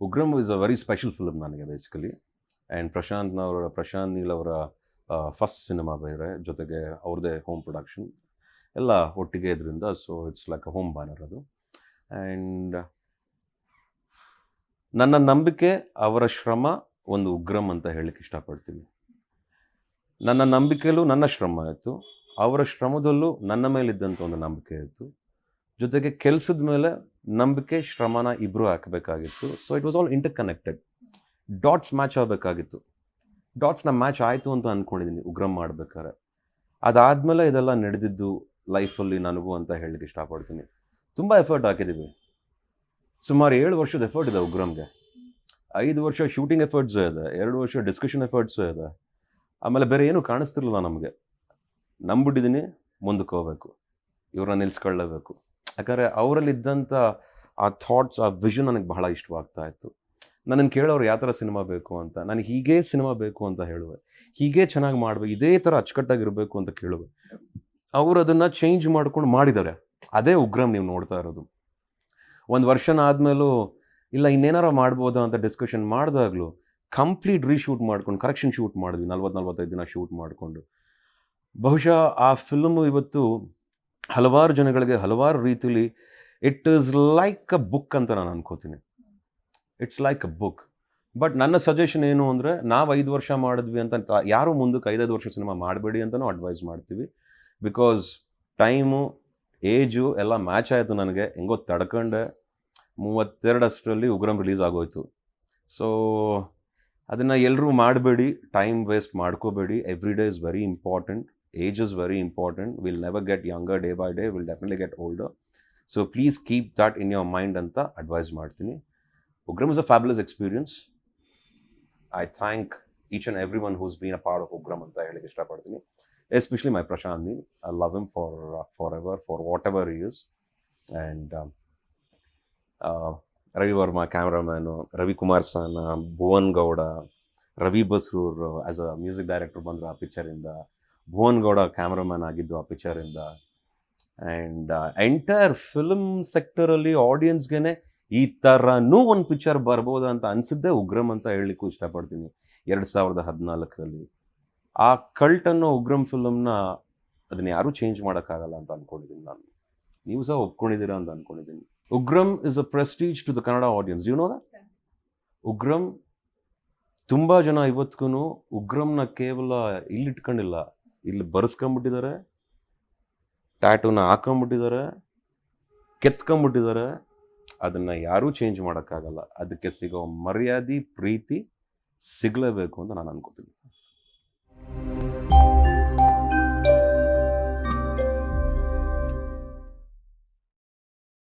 Ugramm is a very special film ನನಗೆ basically and ಪ್ರಶಾಂತ್ನವರ ಪ್ರಶಾಂತ್ ನೀಲ್ ಅವರ ಫಸ್ಟ್ ಸಿನಿಮಾ ಬೇರೆ, ಜೊತೆಗೆ ಅವ್ರದ್ದೇ ಹೋಮ್ ಪ್ರೊಡಕ್ಷನ್ ಎಲ್ಲ ಒಟ್ಟಿಗೆ ಇದರಿಂದ so it's like a home banner ಅದು. ಆ್ಯಂಡ್ ನನ್ನ ನಂಬಿಕೆ, ಅವರ ಶ್ರಮ, ಒಂದು ಉಗ್ರಂ ಅಂತ ಹೇಳಲಿಕ್ಕೆ ಇಷ್ಟಪಡ್ತೀನಿ. ನನ್ನ ನಂಬಿಕೆಯಲ್ಲೂ ನನ್ನ ಶ್ರಮ ಇತ್ತು. ಅವರ ಶ್ರಮದಲ್ಲೂ ನನ್ನ ಮೇಲಿದ್ದಂಥ ಒಂದು ನಂಬಿಕೆ ಇತ್ತು. ಜೊತೆಗೆ ಕೆಲಸದ ಮೇಲೆ ನಂಬಿಕೆ, ಶ್ರಮನ ಇಬ್ಬರು ಹಾಕಬೇಕಾಗಿತ್ತು. So it was all interconnected dots match ಆಗಬೇಕಾಗಿತ್ತು ಡಾಟ್ಸ್ನ ಮ್ಯಾಚ್ ಆಯಿತು ಅಂತ ಅಂದ್ಕೊಂಡಿದ್ದೀನಿ ಉಗ್ರಂ ಮಾಡ್ಬೇಕಾದ್ರೆ. ಅದಾದಮೇಲೆ ಇದೆಲ್ಲ ನಡೆದಿದ್ದು ಲೈಫಲ್ಲಿ ನನಗೂ ಅಂತ ಹೇಳಲಿಕ್ಕೆ ಇಷ್ಟಪಡ್ತೀನಿ. ತುಂಬ ಎಫರ್ಟ್ ಹಾಕಿದ್ದೀವಿ ಸುಮಾರು ಏಳು ವರ್ಷದ ಎಫರ್ಟ್ ಇದೆ ಉಗ್ರಂಗೆ. ಐದು ವರ್ಷ ಶೂಟಿಂಗ್ ಎಫರ್ಟ್ಸು ಇದೆ, ಎರಡು ವರ್ಷ ಡಿಸ್ಕಷನ್ ಎಫರ್ಟ್ಸು ಇದೆ. ಆಮೇಲೆ ಬೇರೆ ಏನೂ ಕಾಣಿಸ್ತಿರಲಿಲ್ಲ ನಮಗೆ. ನಂಬಿಟ್ಟಿದ್ದೀನಿ ಮುಂದಕ್ಕೆ ಹೋಗ್ಬೇಕು. ಇವ್ರನ್ನ ನಿಲ್ಸ್ಕೊಳ್ಳೇಬೇಕು. ಯಾಕಂದರೆ ಅವರಲ್ಲಿದ್ದಂಥ ಆ ಥಾಟ್ಸ್ ಆ ವಿಷನ್ ನನಗೆ ಬಹಳ ಇಷ್ಟವಾಗ್ತಾ ಇತ್ತು. ನನ್ನನ್ನು ಕೇಳೋರು ಯಾವ ಥರ ಸಿನಿಮಾ ಬೇಕು ಅಂತ, ನಾನು ಹೀಗೇ ಸಿನಿಮಾ ಬೇಕು ಅಂತ ಹೇಳುವೆ, ಹೀಗೆ ಚೆನ್ನಾಗಿ ಮಾಡಬೇಕು ಇದೇ ಥರ ಅಚ್ಚುಕಟ್ಟಾಗಿರಬೇಕು ಅಂತ ಕೇಳುವೆ. ಅವರು ಅದನ್ನು ಚೇಂಜ್ ಮಾಡ್ಕೊಂಡು ಮಾಡಿದ್ದಾರೆ. ಅದೇ ಉಗ್ರಂ ನೀವು ನೋಡ್ತಾ ಇರೋದು. ಒಂದು ವರ್ಷನ ಆದಮೇಲೂ, ಇಲ್ಲ ಇನ್ನೇನಾರ ಮಾಡ್ಬೋದಾ ಅಂತ ಡಿಸ್ಕಷನ್ ಮಾಡಿದಾಗಲೂ ಕಂಪ್ಲೀಟ್ ರೀಶೂಟ್ ಮಾಡ್ಕೊಂಡು ಕರೆಕ್ಷನ್ ಶೂಟ್ ಮಾಡಿದ್ವಿ, ನಲ್ವತ್ತು ನಲ್ವತ್ತೈದು ದಿನ ಶೂಟ್ ಮಾಡಿಕೊಂಡು. ಬಹುಶಃ ಆ ಫಿಲ್ಮು ಇವತ್ತು ಹಲವಾರು ಜನಗಳಿಗೆ ಹಲವಾರು ರೀತಿಯಲ್ಲಿ it is like a book ಅಂತ ನಾನು ಅನ್ಕೋತೀನಿ. It's like a book but ನನ್ನ ಸಜೆಷನ್ ಏನು ಅಂದರೆ, ನಾವು ಐದು ವರ್ಷ ಮಾಡಿದ್ವಿ ಅಂತ ಯಾರು ಮುಂದಕ್ಕೆ ಐದೈದು ವರ್ಷ ಸಿನಿಮಾ ಮಾಡಬೇಡಿ ಅಂತಲೂ ಅಡ್ವೈಸ್ ಮಾಡ್ತೀವಿ. ಬಿಕಾಸ್ ಟೈಮು ಏಜು ಎಲ್ಲ ಮ್ಯಾಚ್ ಆಯಿತು ನನಗೆ. ಹೆಂಗೋ ತಡ್ಕೊಂಡೆ. ಮೂವತ್ತೆರಡಷ್ಟರಲ್ಲಿ ಉಗ್ರಂ ರಿಲೀಸ್ ಆಗೋಯ್ತು. ಸೊ ಅದನ್ನು ಎಲ್ಲರೂ ಮಾಡಬೇಡಿ. ಟೈಮ್ ವೇಸ್ಟ್ ಮಾಡ್ಕೋಬೇಡಿ. Every day is very important age is very important will never get younger day by day will definitely get older so please keep that in your mind ಅಂತ advice ಮಾಡ್ತೀನಿ Ugramm is a fabulous experience I thank each and every one who's been a part of Ugramm ಅಂತ ಹೇಳಿಕ್ಕೆ ಇಷ್ಟಪಡ್ತೀನಿ especially my Prashanth Neel I love him for forever for whatever use and Ravi Varma cameraman Ravikumar ಸಾನ Bhuvan Gowda Ravi Basrur as a music director ಬಂದರು ಆ ಪಿಕ್ಚರಿಂದ Bhuvan Gowda cameraman ಆಗಿದ್ದು ಆ ಪಿಕ್ಚರಿಂದ and entire film ಸೆಕ್ಟರಲ್ಲಿ ಆಡಿಯನ್ಸ್ಗೆ ಈ ಥರನೂ ಒಂದು ಪಿಕ್ಚರ್ ಬರ್ಬೋದು ಅಂತ ಅನಿಸಿದ್ದೆ. ಉಗ್ರಂ ಅಂತ ಹೇಳಲಿಕ್ಕೂ ಇಷ್ಟಪಡ್ತೀನಿ. ಎರಡು ಸಾವಿರದ ಹದಿನಾಲ್ಕರಲ್ಲಿ. ಆ ಕಲ್ಟ್ ಅನ್ನೋ ಉಗ್ರಂ ಫಿಲಮ್ನ ಅದನ್ನ ಯಾರೂ ಚೇಂಜ್ ಮಾಡೋಕ್ಕಾಗಲ್ಲ ಅಂತ ಅಂದ್ಕೊಂಡಿದ್ದೀನಿ ನಾನು. ನೀವು ಸಹ ಒಪ್ಕೊಂಡಿದ್ದೀರಾ ಅಂತ ಅಂದ್ಕೊಂಡಿದ್ದೀನಿ Ugramm is a prestige to the Kannada audience you know that Ugramm ತುಂಬ ಜನ ಇವತ್ತಿಗೂ ಉಗ್ರಂನ ಕೇವಲ ಇಲ್ಲಿ ಇಟ್ಕೊಂಡಿಲ್ಲ ಇಲ್ಲಿ ಬರ್ಸ್ಕೊಂಬಿಟ್ಟಿದ್ದಾರೆ, ಟ್ಯಾಟೂನ ಹಾಕೊಂಬಿಟ್ಟಿದ್ದಾರೆ, ಕೆತ್ಕೊಂಬಿಟ್ಟಿದ್ದಾರೆ. ಅದನ್ನು ಯಾರೂ ಚೇಂಜ್ ಮಾಡೋಕ್ಕಾಗಲ್ಲ. ಅದಕ್ಕೆ ಸಿಗೋ ಮರ್ಯಾದೆ, ಪ್ರೀತಿ ಸಿಗಲೇಬೇಕು ಅಂತ ನಾನು ಅನ್ಕೋತೀನಿ.